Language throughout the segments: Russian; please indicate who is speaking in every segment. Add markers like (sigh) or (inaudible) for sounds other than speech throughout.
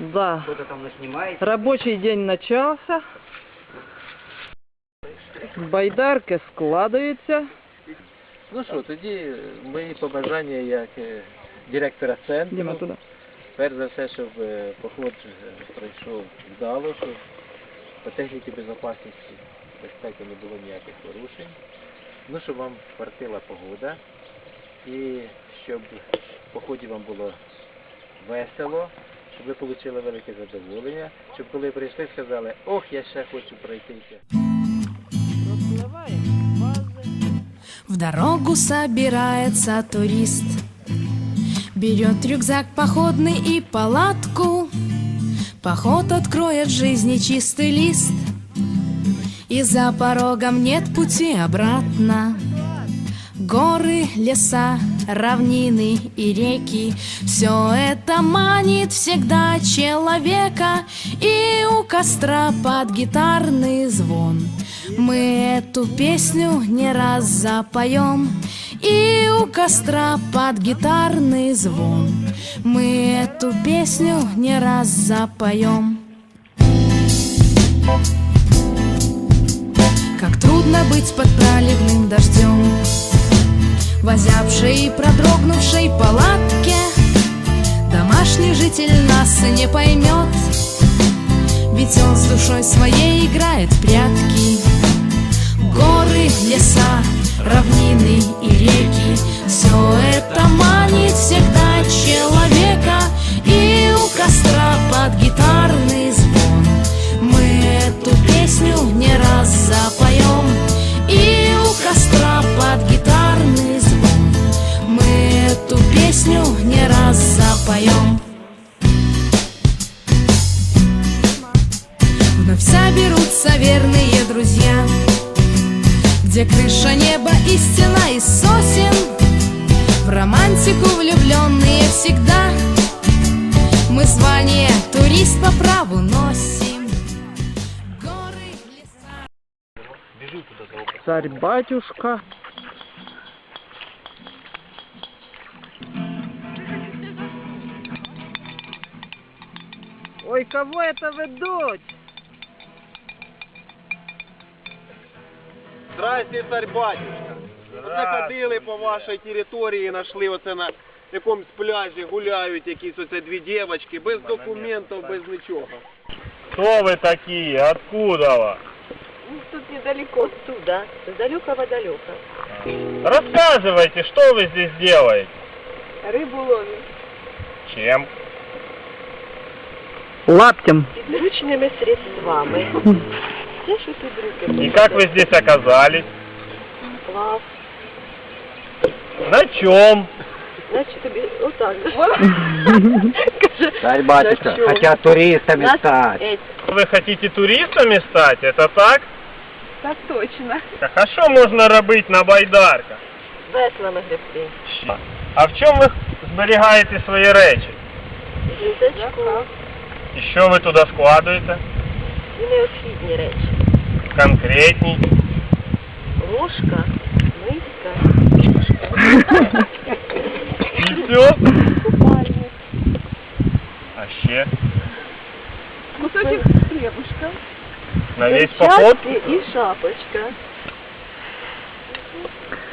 Speaker 1: Да.
Speaker 2: Кто-то там наснимает.
Speaker 1: Рабочий день начався. Байдарки складаються.
Speaker 3: Ну що, тоді мої побажання як е, директора центру.
Speaker 1: Діма туди.
Speaker 3: Перш за все, щоб е, поход е, пройшов вдало, щоб по техніці безпечності безпеки не було ніяких порушень. Ну, щоб вам фартила погода і щоб в поході вам було весело, ви отримали велике задоволення, щоб коли прийшли, сказали, ох, я ще хочу пройтися.
Speaker 4: В дорогу собирается турист. Берет рюкзак походный и палатку. Поход откроет жизни чистый лист. И за порогом нет пути обратно. Горы, леса, равнины и реки. Все это манит всегда человека И у костра под гитарный звон. Мы эту песню не раз запоем И у костра под гитарный звон. Мы эту песню не раз запоем Как трудно быть под проливным дождем В озябшей и продрогнувшей палатке. Домашний житель нас не поймет Ведь он с душой своей играет в прятки. Горы, леса, равнины и реки Все это манит всегда человека песню не раз запоем. Вновь соберутся верные друзья Где крыша неба и стена из сосен. В романтику влюбленные всегда. Мы звание турист по праву носим Горы, леса.
Speaker 1: Царь-батюшка. Ой, кого это ведуть?
Speaker 5: Здрасте, царь батюшка. Оце ходили по вашій території, знайшли оце на якомусь пляжі, гуляють якісь оце дві дівчатки, без документів, без нічого.
Speaker 6: Кто вы такие? Откуда вы?
Speaker 7: Ну, Тут недалеко оттуда, с далекого-далека.
Speaker 6: Рассказывайте, что вы здесь делаете?
Speaker 7: Рыбу ловим
Speaker 6: Чем?
Speaker 1: Лаптем.
Speaker 7: подручными средствами. Все, что тут руки
Speaker 6: И как вы здесь оказались?
Speaker 7: Плав.
Speaker 6: На чем?
Speaker 7: Значит, тебе вот так.
Speaker 2: Царь батюшка,
Speaker 7: Зачем?
Speaker 2: хотят туристами стать.
Speaker 7: Эти.
Speaker 6: Вы хотите туристами стать? Это так?
Speaker 7: Так точно.
Speaker 6: Так а что можно робить на байдарках?
Speaker 7: Веслами гребти.
Speaker 6: А в чем вы зберігаєте свої речі?
Speaker 7: Рюкзачку
Speaker 6: І що ви туди складуєте?
Speaker 7: і необхідні речі.
Speaker 6: Конкретні.
Speaker 7: Ложка, миска,
Speaker 6: І все?
Speaker 7: купальник,
Speaker 6: А ще?
Speaker 7: кусочек хлебушка,
Speaker 6: На весь поход?
Speaker 7: перчатки і шапочка.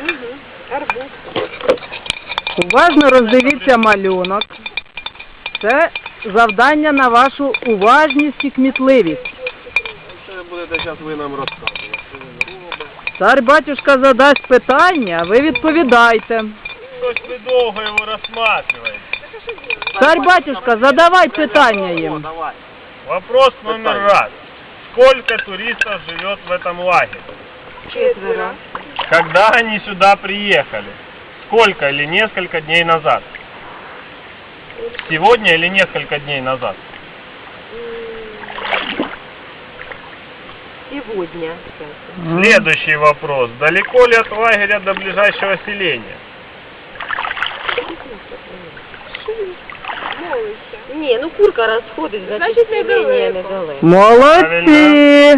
Speaker 7: Угу. Арбуз.
Speaker 1: Уважно роздивіться малюнок. Це завдання на вашу уважність і кмітливість.
Speaker 5: Це будете зараз ви нам розказувати.
Speaker 1: Цар-батюшка задасть питання, ви відповідайте.
Speaker 6: Щось ви довго його розсматриваєте.
Speaker 1: Цар-батюшка, задавай питання їм.
Speaker 5: Давай.
Speaker 6: Вопрос номер раз. Сколько туристов живет в этом лагере?
Speaker 7: Четверо.
Speaker 6: Когда они сюда приехали? Сколько или несколько дней назад? Сегодня или несколько дней назад?
Speaker 7: Сегодня.
Speaker 6: Следующий вопрос. Далеко ли от лагеря до ближайшего селения?
Speaker 7: Не, ну курка расходит, значит.
Speaker 1: Молодці!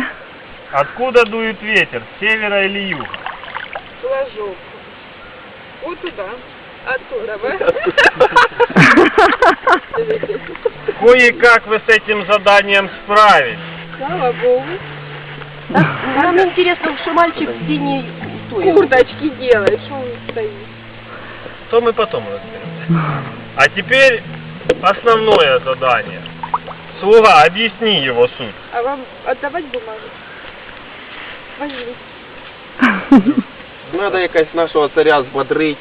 Speaker 6: Откуда дует ветер? С севера или юга?
Speaker 7: Флажок. Вот туда.
Speaker 6: Кое-как (laughs) вы с этим заданием справились.
Speaker 7: Нам интересно, что мальчик в синей
Speaker 8: Курточки делает, что он стоит.
Speaker 6: То мы потом разберемся. А теперь основное задание. Слуга, объясни его суть.
Speaker 8: А вам отдавать бумагу? Возьми.
Speaker 9: Надо якось нашого царя збодрить,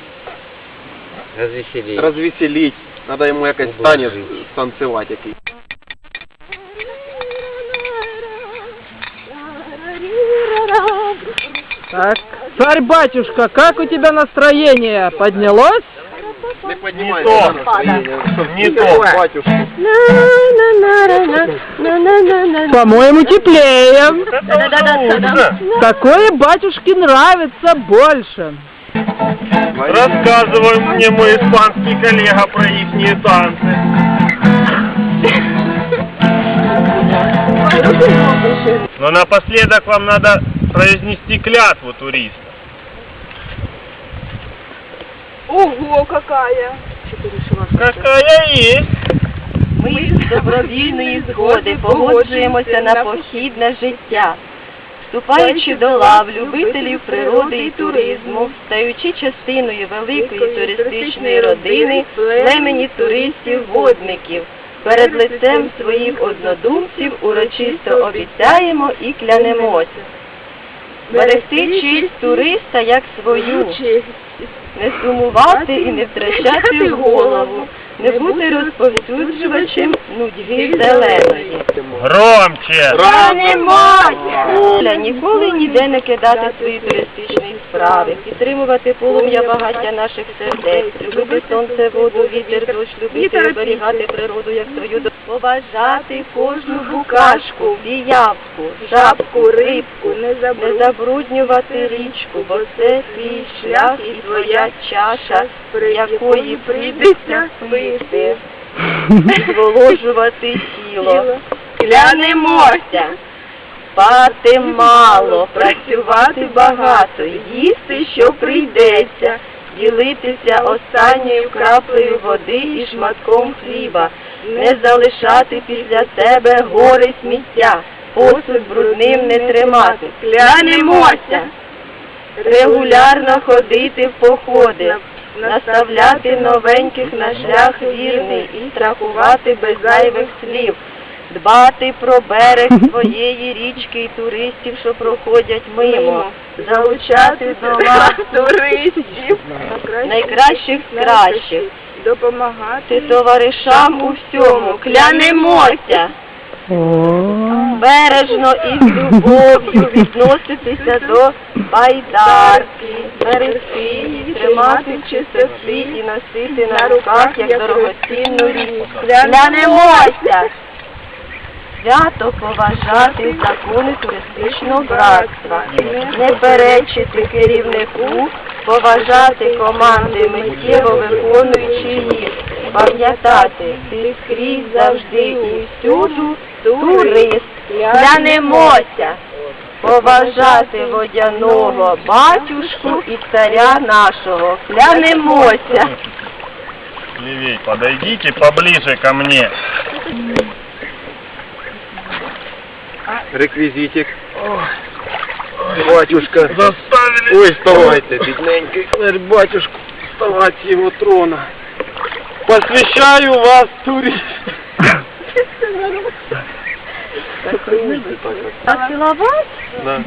Speaker 10: Развеселить.
Speaker 9: розвеселить. Надо йому якось танець станцювати якийсь.
Speaker 1: Так, царь-батюшка, как у тебя настроение? Поднялось?
Speaker 9: Не
Speaker 6: Не
Speaker 9: піднімайте
Speaker 6: то.
Speaker 9: на настроєння, щоб
Speaker 6: Не
Speaker 9: тільки
Speaker 6: то.
Speaker 9: батюшку.
Speaker 1: По-моему, теплее.
Speaker 6: лучше.
Speaker 1: Такое батюшке нравится больше.
Speaker 6: Рассказывай мне, мой испанский коллега, про их танцы. Но напоследок вам надо произнести клятву туриста.
Speaker 8: Ого, какая!
Speaker 6: Какая есть.
Speaker 7: Ми з добровільної згоди погоджуємося на похідне життя, Вступаючи до лав любителів природи і туризму, стаючи частиною великої туристичної родини, племені туристів-водників. Перед лицем своїх однодумців урочисто обіцяємо і клянемось. Берегти честь туриста як свою, не сумувати і не втрачати голову, не бути розповсюджувачем нудьги зеленої.
Speaker 6: Громче.
Speaker 7: Оля, ніколи ніде не кидати свої туристичні справи, підтримувати полум'я багаття наших сердець, любити сонце, воду, вітер, дощ, любити, оберігати природу як свою до- поважати кожну букашку, піявку, жабку, рибку, не забруднювати річку, бо це твій шлях і твоя чаша, якої прийдеться пити, (laughs) зволожувати тіло. Клянемося! Спати мало, працювати багато, їсти, що прийдеться, ділитися останньою краплею води і шматком хліба, не залишати після себе гори сміття, посуд брудним не тримати. Клянемося! Регулярно ходити в походи, наставляти новеньких на шлях вірний і страхувати без зайвих слів, дбати про берег своєї річки і туристів, що проходять мимо, залучати до вас туристів, найкращих з кращих, допомагати товаришам у всьому, клянемося. Бережно і з любов'ю відноситися до байдарки, її, тримати в чистоті і носити на руках як дорогоцінну річ. Клянемося! Свято поважати закони туристичного братства, не перечити керівнику, поважати команди миттєво виконуючи їх, пам'ятати, ти скрізь завжди і всюду турист. Клянемося! Поважати водяного батюшку і царя нашого. Клянемося!
Speaker 6: Левей, подойдите поближе ко мне.
Speaker 9: Реквізитик. Батюшка.
Speaker 6: Заставили.
Speaker 9: Ой, вставайте, бідненький. Батюшку, вставать с его трона. Посвящаю вас, турист.
Speaker 7: А цілувати?
Speaker 9: Да.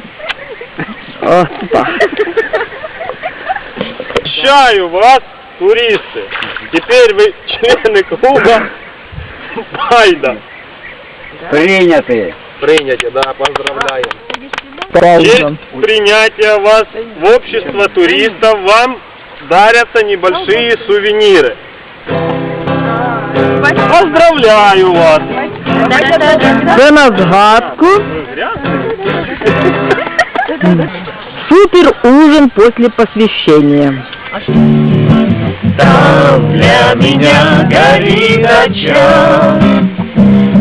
Speaker 6: Прощаю вас, туристы. Теперь вы члены клуба Байда.
Speaker 10: Принятые.
Speaker 9: Прийняті, да, поздравляем.
Speaker 6: Честь принятия вас в общество туристов вам дарятся небольшие сувениры. Поздравляю вас!
Speaker 1: Це на згадку. Супер ужин после посвящения.
Speaker 11: Там для меня горит очаг,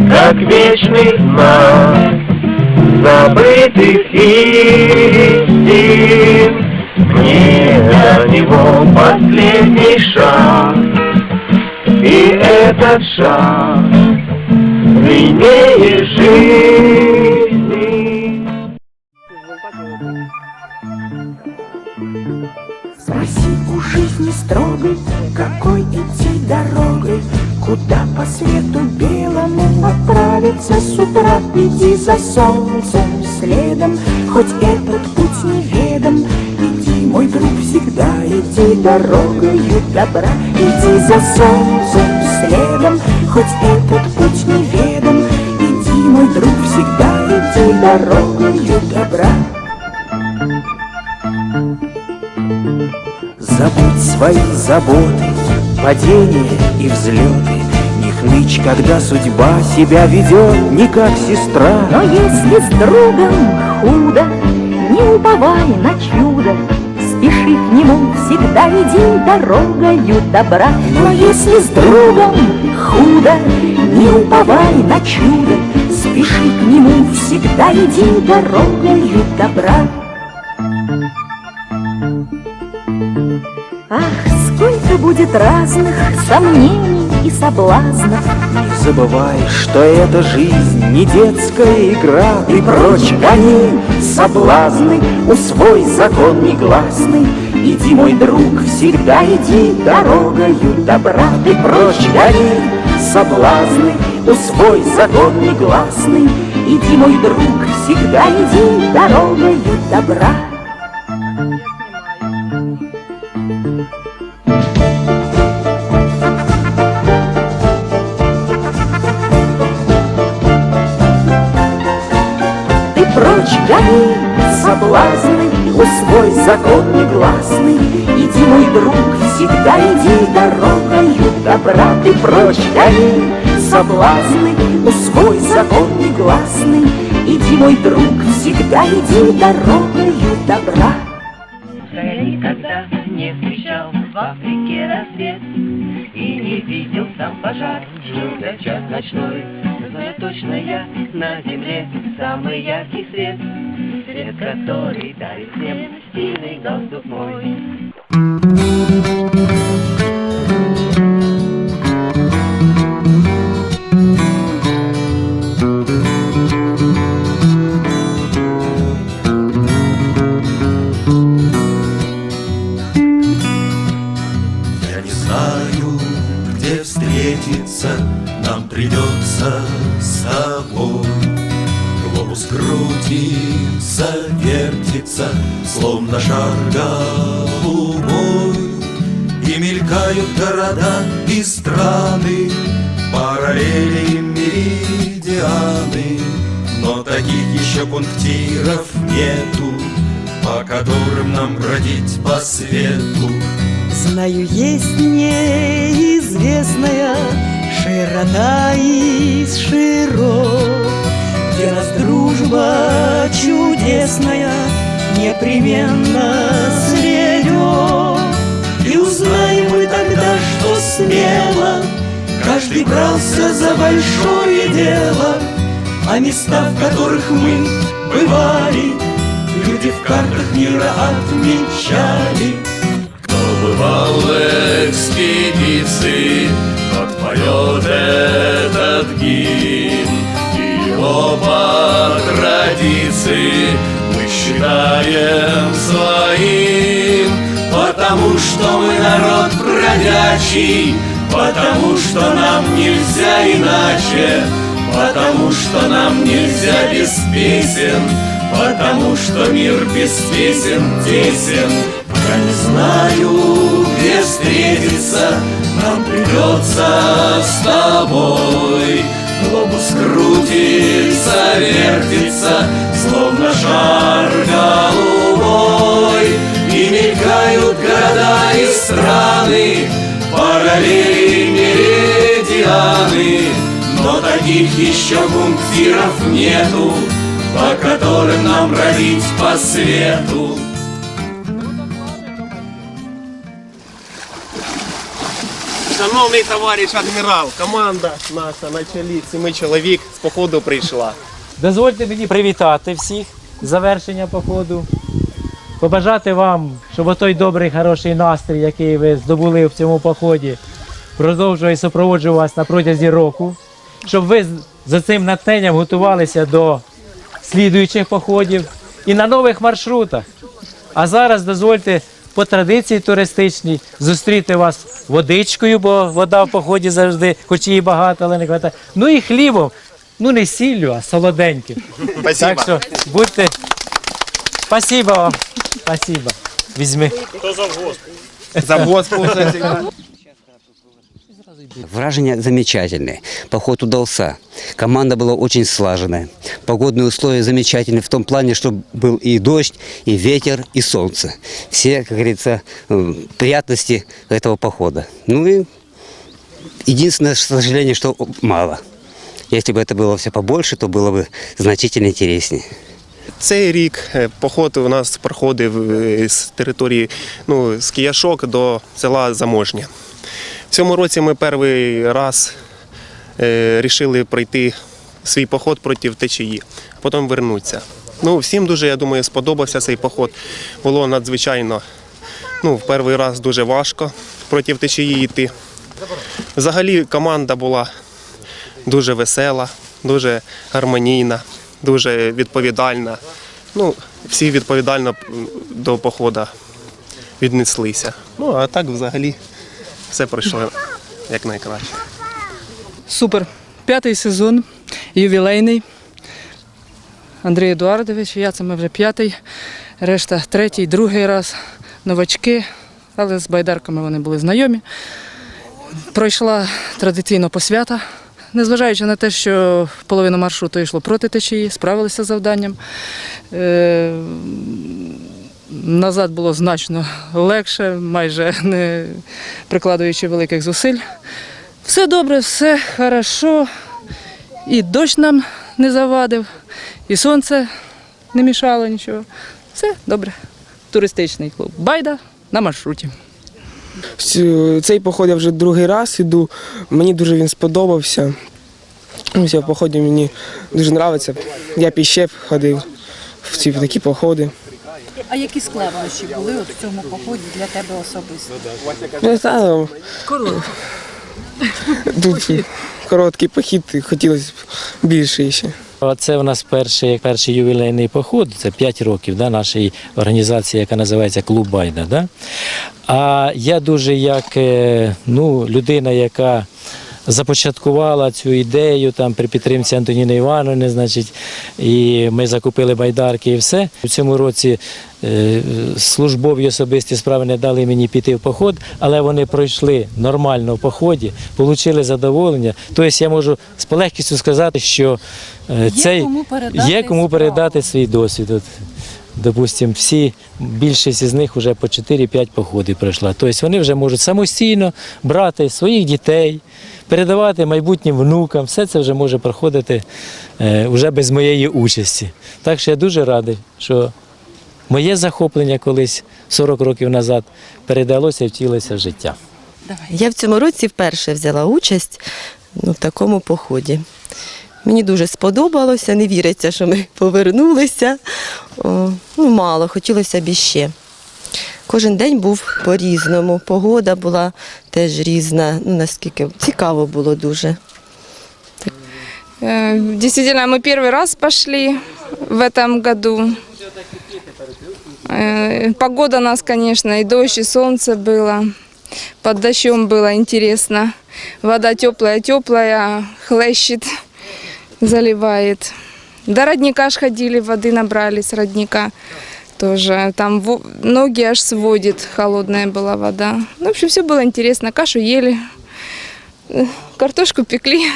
Speaker 11: Как вечный знак забытых истин. мне до него последний шаг. И этот шаг длиннее жизни.
Speaker 12: Спроси у жизни строгой, какой идти дорогой, Куда по свету белому отправиться с утра, Иди за солнцем следом, хоть этот путь неведом, мой друг, всегда иди дорогою добра, Иди за солнцем следом, хоть этот путь неведом, Иди, мой друг, всегда иди дорогою добра. Забудь свои заботы, падения и взлеты, Не хнычь, когда судьба себя ведет не как сестра.
Speaker 7: Но если с другом худо, не уповай на чудо, Спеши к нему, всегда иди дорогою добра. Но если с другом худо, не уповай на чудо, Спеши к нему, всегда иди дорогою добра. Ах, сколько будет разных сомнений и соблазнов,
Speaker 12: Не забывай, что эта жизнь не детская игра, И прочь гони соблазны, усвой закон негласный. Иди, мой друг, всегда иди дорогою добра, Ты прочь гони соблазны, усвой закон негласный. Иди, мой друг, всегда иди дорогою добра. Соблазны, усвой закон негласный. Иди, мой друг, всегда иди дорогою добра. Ты гони соблазны, усвой закон негласный. Иди, мой друг, всегда иди дорогою добра.
Speaker 11: Я никогда не встречал в Африке рассвет И не видел сам пожар, жуткий час ночной Знаю точно я на земле самый яркий свет Свет, который дарит всем стильный галстук мой
Speaker 13: пунктиров нету, по которым нам бродить по свету.
Speaker 12: Знаю, есть неизвестная широта из широт, Где нас дружба чудесная непременно сведет. И узнаем мы тогда, что смело Каждый брался за большое дело, А места, в которых мы бывали, Люди в картах мира отмечали.
Speaker 13: Кто бывал экспедиции, тот поет этот гимн. И его по традиции мы считаем своим, потому что мы народ бродячий, потому что нам нельзя иначе, потому что нам нельзя без песен, потому что мир без песен тесен. Я не знаю, где встретиться, нам придется с тобой. Глобус крутится, вертится, словно шар голубой. И мелькают города и страны, параллели меридианы. Таких еще пунктиров нету, по которым нам бродить по свету.
Speaker 9: Шановний товариш адмірал, команда наша на чолі, семи чоловік з походу прийшла.
Speaker 3: Дозвольте мені привітати всіх з завершення походу.
Speaker 14: побажати вам, щоб той добрий, хороший настрій, який ви здобули в цьому поході, продовжував і супроводжував вас на протязі року, щоб ви за цим натхненням готувалися до слідуючих походів і на нових маршрутах. А зараз дозвольте по традиції туристичній зустріти вас водичкою, бо вода в поході завжди, хоч її багато, але не хватає. Ну і хлібом. Ну не сіллю, а солоденьким.
Speaker 9: Спасибо.
Speaker 14: Так що будьте. Спасибо вам. Спасибо. Візьми.
Speaker 9: Завоз получается.
Speaker 10: Вражения замечательные. Поход удался. Команда была очень слаженная. Погодные условия замечательные в том плане, что был и дождь, и ветер, и солнце. Все, как говорится, э, приятности этого похода. Ну и единственное, к сожалению, что мало. Если бы это было все побольше, то было бы значительно интереснее.
Speaker 9: Цей рік е, поход у нас проходив е, з території ну, з Кияшок до села Заможня. Цьому році ми перший раз е, рішили пройти свій поход проти течії, а потім вернутися. Ну, всім дуже, я думаю, сподобався цей поход. Було надзвичайно ну, в перший раз дуже важко проти течії йти. Взагалі команда була дуже весела, дуже гармонійна, дуже відповідальна. Ну, всі відповідально до походу віднеслися. Ну, а так взагалі все пройшло як найкраще.
Speaker 1: Супер. П'ятий сезон, ювілейний. Андрій Едуардович, я це ми вже п'ятий, решта третій, другий раз, новачки, але з байдарками вони були знайомі. Пройшла традиційно посвята. Незважаючи на те, що половина маршруту йшло проти течії, справилися з завданням. Е, Назад було значно легше, майже не прикладаючи великих зусиль. Все добре, все хорошо. І дощ нам не завадив, і сонце не мішало нічого. Все добре. Туристичний клуб. Байда на маршруті.
Speaker 15: Цей поход я вже другий раз іду. Мені дуже він сподобався. Ось я в поході мені дуже подобається. Я піщеп ходив в ці такі походи.
Speaker 16: А які складнощі були от в цьому поході для тебе особисто?
Speaker 15: Не знаю, тут короткий похід, хотілося б більше ще.
Speaker 14: Це у нас перший, перший ювілейний поход, це 5 років да, нашої організації, яка називається Клуб Байда. Да? А я дуже як е, ну, людина, яка започаткувала цю ідею там при підтримці Антоніни Івановни, значить, і ми закупили байдарки і все. У цьому році е, службові особисті справи не дали мені піти в поход, але вони пройшли нормально в поході, отримали задоволення. Тобто я можу з полегкістю сказати, що е,
Speaker 16: Є кому передати
Speaker 14: є кому передати свій досвід. Допустимо, всі, більшість із них вже по 4-5 походів пройшла. Тобто вони вже можуть самостійно брати своїх дітей, передавати майбутнім внукам. Все це вже може проходити е, вже без моєї участі. Так що я дуже радий, що моє захоплення колись 40 років назад передалося і втілилося в життя.
Speaker 7: Я в цьому році вперше взяла участь ну, в такому поході. Мені дуже сподобалося, не віриться, що ми повернулися. О, ну, мало, хотілося б іще. Кожен день був по-різному. Погода була теж різна. Ну, наскільки цікаво було дуже.
Speaker 8: Э, Действительно, мы первый раз пошли в этом году. Э, Погода у нас, конечно, и дождь, и солнце было. Под дождем было интересно. Вода теплая-теплая, хлещет, заливает. До родника ж ходили, воды набрали с родника тоже. Там во- ноги аж сводит, холодная была вода. Ну, в общем, все было интересно. Кашу ели, э, картошку пекли.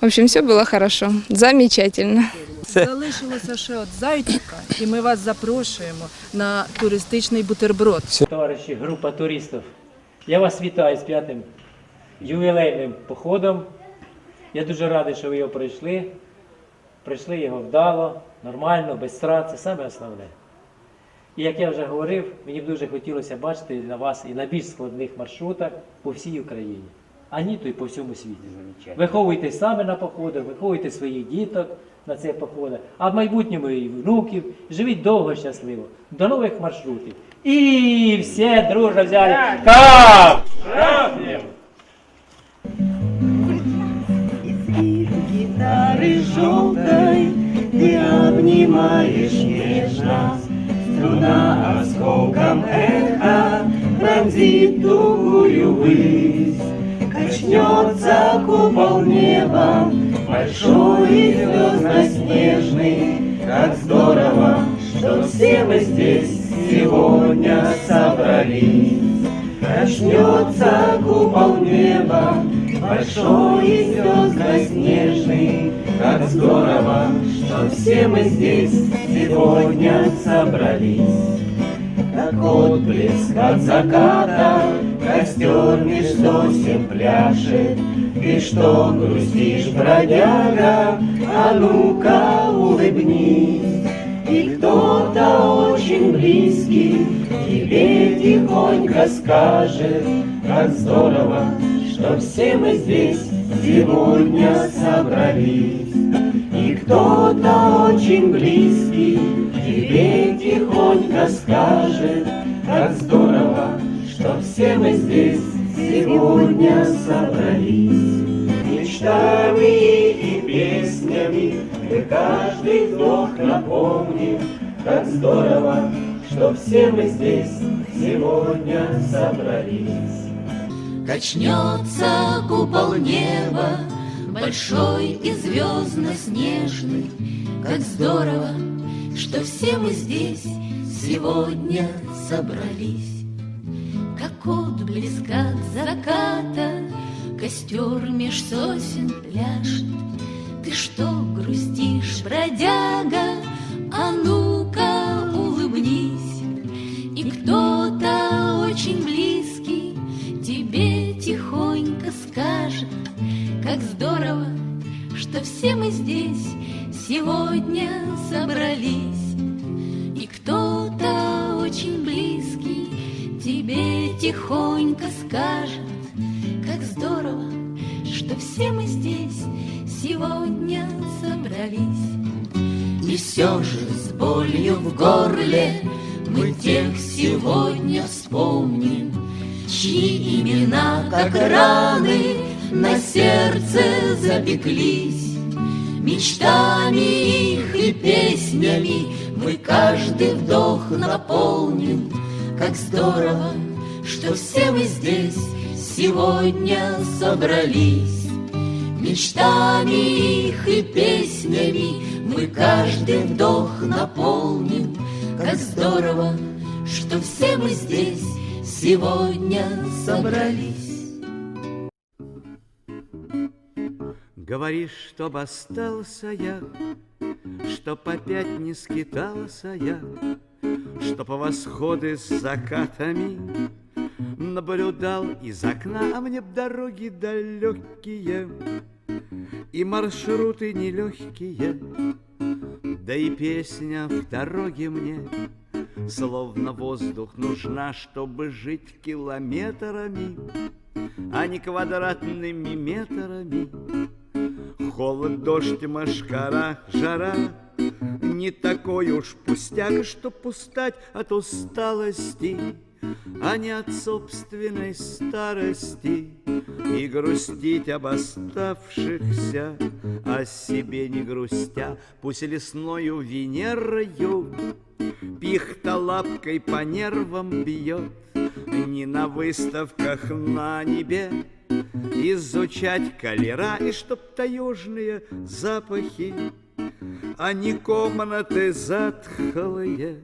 Speaker 8: В общем, все было хорошо. Замечательно.
Speaker 16: Залишилося ще от зайчика, і ми вас запрошуємо на туристичний бутерброд.
Speaker 14: Товариші, група туристів, я вас вітаю з п'ятим ювілейним походом. Я дуже радий, що ви його пройшли. Пройшли його вдало, нормально, без страт. Це саме основне. І як я вже говорив, мені б дуже хотілося бачити на вас і на більш складних маршрутах по всій Україні. а ні, то й по всьому світі. Виховуйте саме на походах, виховуйте своїх діток на цих походах, а в майбутньому і внуків. Живіть довго щасливо. До нових маршрутів. І всі дружно взяли. Кап!
Speaker 11: Желтой Ты обнимаешь нежно. Струна осколком эха Пронзит тугую высь. Качнется купол неба Большой и звездно-снежный Как здорово, что все мы здесь Сегодня собрались. Качнется купол неба Большой и звездно-снежный Как здорово, что все мы здесь Сегодня собрались Как отблеск от заката Костер меж сосен пляшет Ты что грустишь, бродяга? А ну-ка улыбнись И кто-то очень близкий Тебе тихонько скажет Как здорово, что все мы здесь сегодня собрались. Кто-то очень близкий тебе тихонько скажет, как здорово, что все мы здесь сегодня собрались. Мечтами и песнями мы каждый вдох напомним, как здорово, что все мы здесь сегодня собрались.
Speaker 17: Качнется купол неба, большой и звездно-снежный. Как здорово, что все мы здесь сегодня собрались. Как отблеск от заката, костер меж сосен пляшет. Ты что грустишь, бродяга? А ну-ка сегодня собрались. И кто-то очень близкий тебе тихонько скажет, как здорово, что все мы здесь сегодня собрались. И все же с болью в горле мы тех сегодня вспомним, Чьи имена, как раны, на сердце запеклись. Мечтами их и песнями мы каждый вдох наполним. Как здорово, что все мы здесь сегодня собрались. Мечтами их и песнями мы каждый вдох наполним. Как здорово, что все мы здесь сегодня собрались.
Speaker 18: Говоришь, чтоб остался я, Чтоб опять не скитался я, Что по восходы с закатами Наблюдал из окна, а мне б дороги далекие И маршруты нелегкие, Да и песня в дороге мне Словно воздух нужна, чтобы жить километрами, А не квадратными метрами. Холод, дождь, машкара, жара. Не такой уж пустяк, чтоб устать от усталости А не от собственной старости. И грустить об оставшихся О себе не грустя. Пусть лесною Венерою Пихта лапкой по нервам бьет. Не на выставках на небе Изучать колера и чтоб таежные запахи А не комнаты затхлые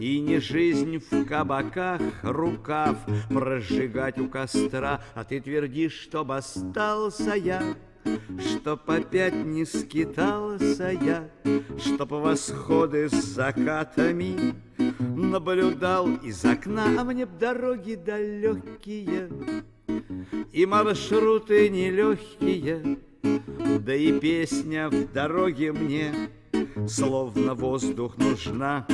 Speaker 18: И не жизнь в кабаках рукав Прожигать у костра. А ты твердишь, чтоб остался я Чтоб опять не скитался я, Чтоб восходы с закатами Наблюдал. Из окна, а мне б дороги далекие И маршруты нелегкие, Да и песня в дороге мне Словно воздух нужна,